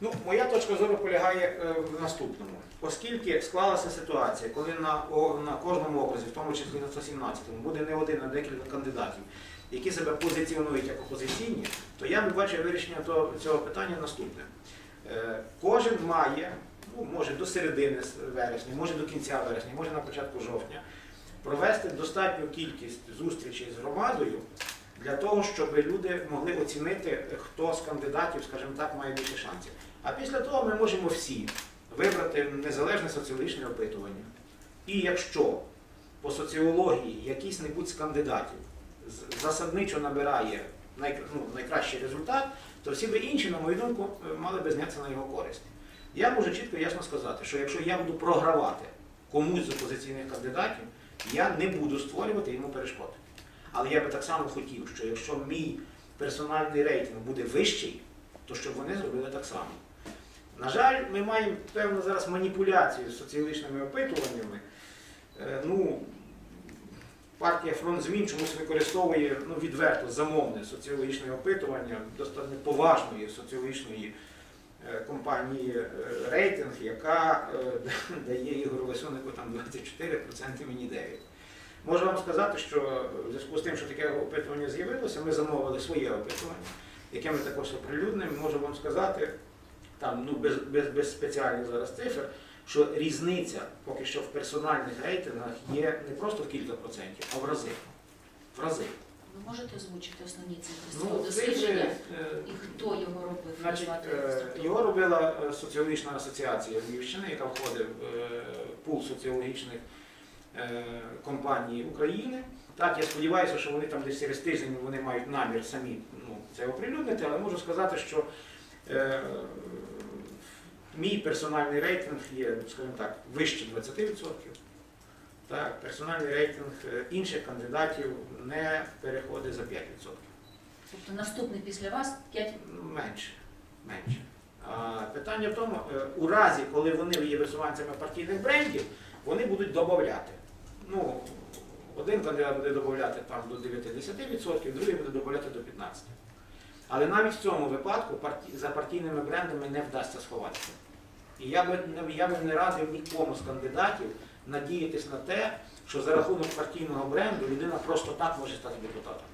Ну, моя точка зору полягає е, в наступному. Оскільки склалася ситуація, коли на, на кожному окрузі, в тому числі на 117-му, буде не один, а декілька кандидатів, які себе позиціонують як опозиційні, то я би бачив вирішення цього питання наступне. Е, Кожен має, ну, може до середини вересня, може до кінця вересня, може на початку жовтня, провести достатню кількість зустрічей з громадою для того, щоб люди могли оцінити, хто з кандидатів, скажімо так, має більше шансів. А після того ми можемо всі вибрати незалежне соціологічне опитування. І якщо по соціології якийсь небудь з кандидатів засадничо набирає най, ну, найкращий результат, то всі би інші, на мою думку, мали би знятися на його користь. Я можу чітко і ясно сказати, що якщо я буду програвати комусь з опозиційних кандидатів, я не буду створювати йому перешкоди. Але я би так само хотів, що якщо мій персональний рейтинг буде вищий, то щоб вони зробили так само. На жаль, ми маємо певну зараз маніпуляцію з соціологічними опитуваннями. Е, Ну, партія фронт змін чомусь використовує ну, відверто замовне соціологічне опитування достатньо поважної соціологічної е, компанії е, рейтинг, яка дає Ігору Лисюнику там 24%, мені 9%. Можу вам сказати, що в зв'язку з тим, що таке опитування з'явилося, ми замовили своє опитування, яке ми також оприлюднимо. Можу вам сказати, там ну без, без, без спеціальних зараз цифр, що різниця поки що в персональних рейтингах є не просто в кілька процентів, а в рази. В рази. Ви можете озвучити основні цифри з Ну, цього дослідження е, і хто його робив? Значить, е, його робила е, соціологічна асоціація Львівщини, яка входить в пул соціологічних е, компаній України. Так, я сподіваюся, що вони там десь через тиждень вони мають намір самі ну, це оприлюднити, але можу сказати, що е, мій персональний рейтинг є, скажімо так, вище 20%. Так, персональний рейтинг е, інших кандидатів не переходить за 5%. Тобто наступний після вас 5 Менше. Менше. А, питання в тому, е, у разі, коли вони є висуванцями партійних брендів, вони будуть додати. Ну, один кандидат буде додати там до 9-10%, другий буде додати до 15%. Але навіть в цьому випадку за партійними брендами не вдасться сховатися. І я би, я би не радив нікому з кандидатів надіятись на те, що за рахунок партійного бренду людина просто так може стати депутатом.